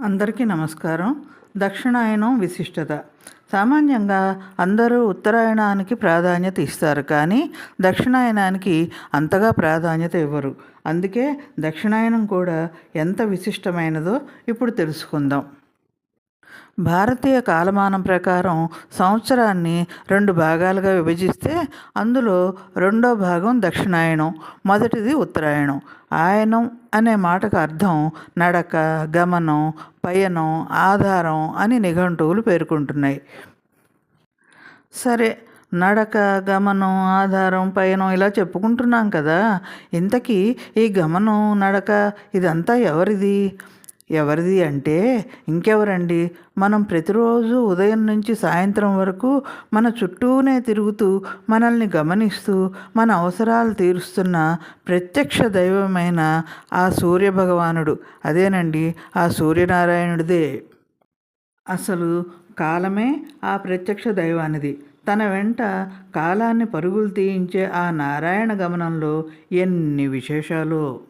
అందరికీ నమస్కారం. దక్షిణాయనం విశిష్టత. సామాన్యంగా అందరూ ఉత్తరాయణానికి ప్రాధాన్యత ఇస్తారు కానీ దక్షిణాయనానికి అంతగా ప్రాధాన్యత ఇవ్వరు. అందుకే దక్షిణాయనం కూడా ఎంత విశిష్టమైనదో ఇప్పుడు తెలుసుకుందాం. భారతీయ కాలమానం ప్రకారం సంవత్సరాన్ని రెండు భాగాలుగా విభజిస్తే అందులో రెండో భాగం దక్షిణాయనం మొదటిది ఉత్తరాయణం. ఆయనం అనే మాటకు అర్థం నడక గమనం పయనం ఆధారం అని నిఘంటువులు పేర్కొంటున్నాయి. సరే నడక గమనం ఆధారం పయనం ఇలా చెప్పుకుంటున్నాం కదా ఇంతకీ ఈ గమనం నడక ఇదంతా ఎవరిది? ఎవరిది అంటే ఇంకెవరండి? మనం ప్రతిరోజు ఉదయం నుంచి సాయంత్రం వరకు మన చుట్టూనే తిరుగుతూ మనల్ని గమనిస్తూ మన అవసరాలు తీరుస్తున్న ప్రత్యక్ష దైవమైన ఆ సూర్యభగవానుడు. అదేనండి ఆ సూర్యనారాయణుడిదే. అసలు కాలమే ఆ ప్రత్యక్ష దైవానిది. తన వెంట కాలాన్ని పరుగులు తీయించే ఆ నారాయణ గమనంలో ఎన్ని విశేషాలు.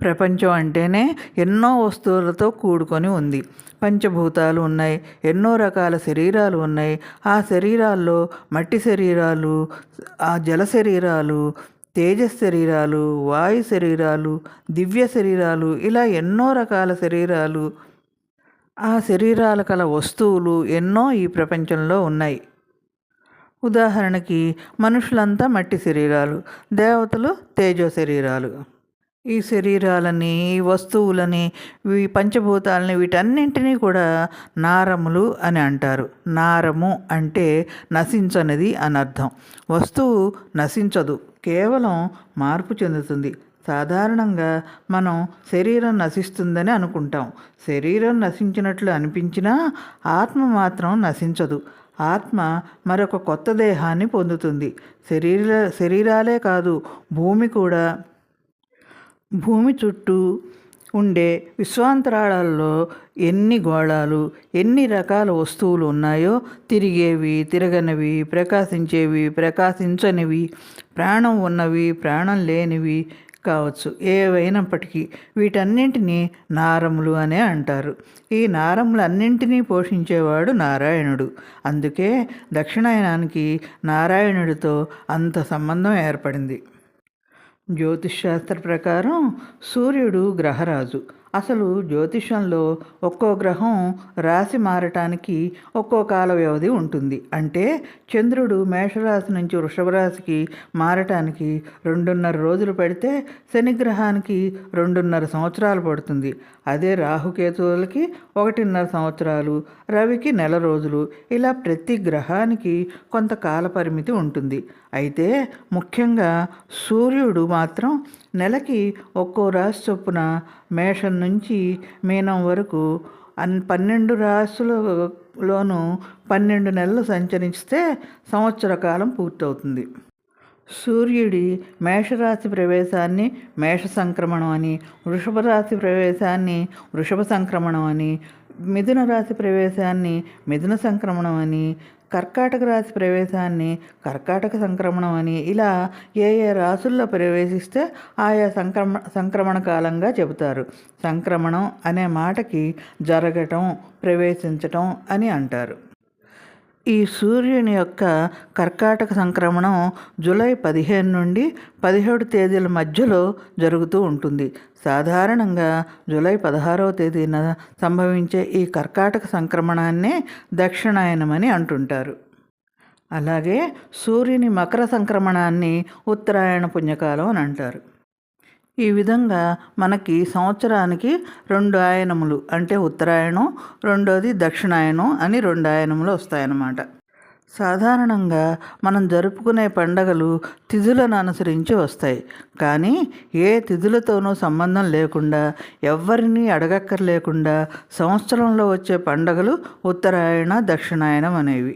ప్రపంచం అంటేనే ఎన్నో వస్తువులతో కూడుకొని ఉంది. పంచభూతాలు ఉన్నాయి ఎన్నో రకాల శరీరాలు ఉన్నాయి. ఆ శరీరాల్లో మట్టి శరీరాలు ఆ జల శరీరాలు తేజస్ శరీరాలు వాయు శరీరాలు దివ్య శరీరాలు ఇలా ఎన్నో రకాల శరీరాలు ఆ శరీరాల కల వస్తువులు ఎన్నో ఈ ప్రపంచంలో ఉన్నాయి. ఉదాహరణకి మనుషులంతా మట్టి శరీరాలు దేవతలు తేజో శరీరాలు. ఈ శరీరాలని ఈ వస్తువులని ఈ పంచభూతాలని వీటన్నింటినీ కూడా నారములు అని అంటారు. నారము అంటే నశించనిది అని అర్థం. వస్తువు నశించదు. కేవలం మార్పు చెందుతుంది. సాధారణంగా మనం శరీరం నశిస్తుందని అనుకుంటాం. శరీరం నశించినట్లు అనిపించినా ఆత్మ మాత్రం నశించదు. ఆత్మ మరొక కొత్త దేహాన్ని పొందుతుంది. శరీర శరీరాలే కాదు భూమి కూడా భూమి చుట్టూ ఉండే విశ్వాంతరాళాల్లో ఎన్ని గోళాలు ఎన్ని రకాల వస్తువులు ఉన్నాయో తిరిగేవి తిరగనివి ప్రకాశించేవి ప్రకాశించనివి ప్రాణం ఉన్నవి ప్రాణం లేనివి కావచ్చు. ఏవైనప్పటికీ వీటన్నింటినీ నారములు అనే అంటారు. ఈ నారములన్నింటినీ పోషించేవాడు నారాయణుడు. అందుకే దక్షిణాయనానికి నారాయణుడితో అంత సంబంధం ఏర్పడింది. జ్యోతిష్ శాస్త్ర ప్రకారం సూర్యుడు గ్రహరాజు. అసలు జ్యోతిషంలో ఒక్కో గ్రహం రాశి మారటానికి ఒక్కో కాల వ్యవధి ఉంటుంది. అంటే చంద్రుడు మేషరాశి నుంచి వృషభ రాశికి మారటానికి రెండున్నర రోజులు పడితే శనిగ్రహానికి రెండున్నర సంవత్సరాలు పడుతుంది. అదే రాహుకేతువులకి ఒకటిన్నర సంవత్సరాలు రవికి నెల రోజులు ఇలా ప్రతి గ్రహానికి కొంత కాల పరిమితి ఉంటుంది. అయితే ముఖ్యంగా సూర్యుడు మాత్రం నెలకి ఒక్కో రాశి చొప్పున మేషం నుంచి మీనం వరకు అన్ పన్నెండు రాశులలోనూ పన్నెండు నెలలు సంచరిస్తే సంవత్సర కాలం పూర్తవుతుంది. సూర్యుడి మేషరాశి ప్రవేశాన్ని మేష సంక్రమణం అని వృషభ రాశి ప్రవేశాన్ని వృషభ సంక్రమణం అని మిథున రాశి ప్రవేశాన్ని మిథున సంక్రమణం అని కర్కాటక రాశి ప్రవేశాన్ని కర్కాటక సంక్రమణం అని ఇలా ఏ ఏ రాసుల్లో ప్రవేశిస్తే ఆయా సంక్రమ సంక్రమణ కాలంగా చెబుతారు. సంక్రమణం అనే మాటకి జరగటం ప్రవేశించటం అని అంటారు. ఈ సూర్యుని యొక్క కర్కాటక సంక్రమణం జూలై పదిహేను నుండి పదిహేడు తేదీల మధ్యలో జరుగుతూ ఉంటుంది. సాధారణంగా జూలై పదహారవ తేదీన సంభవించే ఈ కర్కాటక సంక్రమణాన్నే దక్షిణాయనమని అంటుంటారు. అలాగే సూర్యుని మకర సంక్రమణాన్ని ఉత్తరాయణ పుణ్యకాలం అని అంటారు. ఈ విధంగా మనకి సంవత్సరానికి రెండు ఆయనములు అంటే ఉత్తరాయణం రెండోది దక్షిణాయనం అని రెండు ఆయనములు వస్తాయన్నమాట. సాధారణంగా మనం జరుపుకునే పండగలు తిథులను అనుసరించి వస్తాయి. కానీ ఏ తిథులతోనూ సంబంధం లేకుండా ఎవరిని అడగక్కర్లేకుండా సంవత్సరంలో వచ్చే పండగలు ఉత్తరాయణ దక్షిణాయనం అనేవి.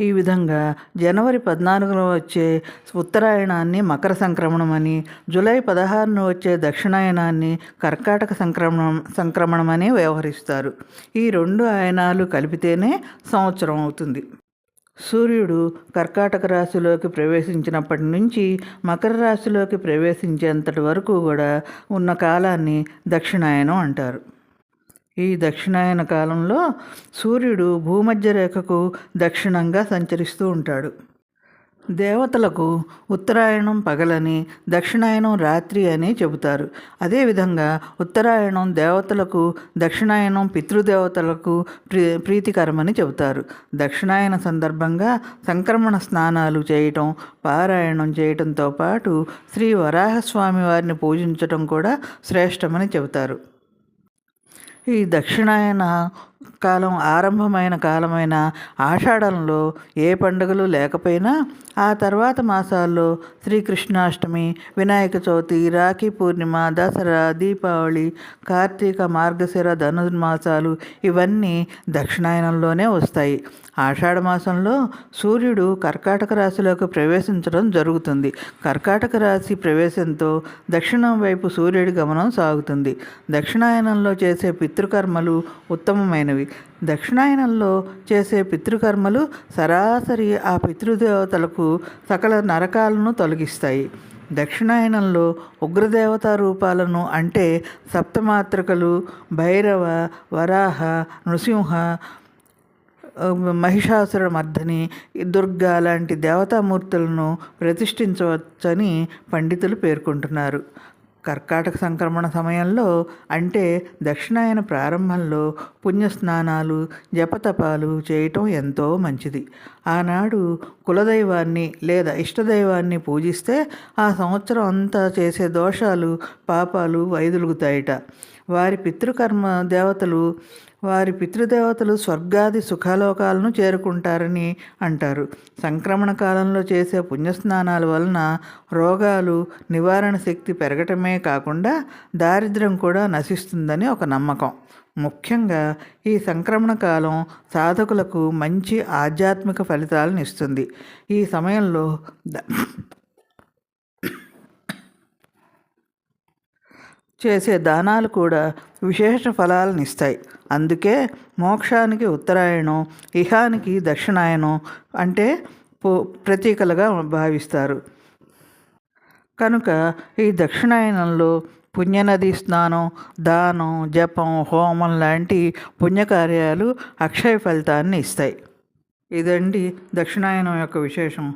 ఈ విధంగా జనవరి పద్నాలుగులో వచ్చే ఉత్తరాయణాన్ని మకర సంక్రమణం అని జూలై పదహారును వచ్చే దక్షిణాయనాన్ని కర్కాటక సంక్రమణం సంక్రమణం అని వ్యవహరిస్తారు. ఈ రెండు ఆయనాలు కలిపితేనే సంవత్సరం అవుతుంది. సూర్యుడు కర్కాటక రాశిలోకి ప్రవేశించినప్పటి నుంచి మకర రాశిలోకి ప్రవేశించేంతటి వరకు కూడా ఉన్న కాలాన్ని దక్షిణాయనం అంటారు. ఈ దక్షిణాయన కాలంలో సూర్యుడు భూమధ్య రేఖకు దక్షిణంగా సంచరిస్తూ ఉంటాడు. దేవతలకు ఉత్తరాయణం పగలని దక్షిణాయనం రాత్రి అని చెబుతారు. అదేవిధంగా ఉత్తరాయణం దేవతలకు దక్షిణాయనం పితృదేవతలకు ప్రీ ప్రీతికరమని చెబుతారు. దక్షిణాయన సందర్భంగా సంక్రమణ స్నానాలు చేయటం పారాయణం చేయటంతో పాటు శ్రీ వరాహస్వామి వారిని పూజించటం కూడా శ్రేష్టమని చెబుతారు. ఈ దక్షిణాయన కాలం ఆరంభమైన కాలమైన ఆషాఢంలో ఏ పండుగలు లేకపోయినా ఆ తర్వాత మాసాల్లో శ్రీకృష్ణాష్టమి వినాయక చవితి రాఖీ పూర్ణిమ దసరా దీపావళి కార్తీక మార్గశిర ధనుర్మాసాలు ఇవన్నీ దక్షిణాయనంలోనే వస్తాయి. ఆషాఢ మాసంలో సూర్యుడు కర్కాటక రాశిలోకి ప్రవేశించడం జరుగుతుంది. కర్కాటక రాశి ప్రవేశంతో దక్షిణం వైపు సూర్యుడి గమనం సాగుతుంది. దక్షిణాయనంలో చేసే పితృకర్మలు ఉత్తమమైనవి. దక్షిణాయనంలో చేసే పితృకర్మలు సరాసరి ఆ పితృదేవతలకు సకల నరకాలను తొలగిస్తాయి. దక్షిణాయనంలో ఉగ్రదేవతా రూపాలను అంటే సప్తమాత్రికలు భైరవ వరాహ నృసింహ మహిషాసుర మర్దని దుర్గా లాంటి దేవతామూర్తులను ప్రతిష్ఠించవచ్చని పండితులు పేర్కొంటున్నారు. కర్కాటక సంక్రమణ సమయంలో అంటే దక్షిణాయన ప్రారంభంలో పుణ్యస్నానాలు జపతపాలు చేయటం ఎంతో మంచిది. ఆనాడు కులదైవాన్ని లేదా ఇష్టదైవాన్ని పూజిస్తే ఆ సంవత్సరం అంతా చేసే దోషాలు పాపాలు వైదొలుగుతాయట. వారి పితృకర్మ దేవతలు వారి పితృదేవతలు స్వర్గాది సుఖలోకాలను చేరుకుంటారని అంటారు. సంక్రమణ కాలంలో చేసే పుణ్యస్నానాల వలన రోగాలు నివారణ శక్తి పెరగటమే కాకుండా దారిద్ర్యం కూడా నశిస్తుందని ఒక నమ్మకం. ముఖ్యంగా ఈ సంక్రమణ కాలం సాధకులకు మంచి ఆధ్యాత్మిక ఫలితాలను ఇస్తుంది. ఈ సమయంలో చేసే దానాలు కూడా విశేష ఫలాలను ఇస్తాయి అందుకే మోక్షానికి ఉత్తరాయణం ఇహానికి దక్షిణాయనం అంటే ప్రతీకలుగా భావిస్తారు. కనుక ఈ దక్షిణాయనంలో పుణ్యనది స్నానం దానం జపం హోమం లాంటి పుణ్యకార్యాలు అక్షయ ఫలితాన్ని ఇస్తాయి. ఇదండి దక్షిణాయనం యొక్క విశేషం.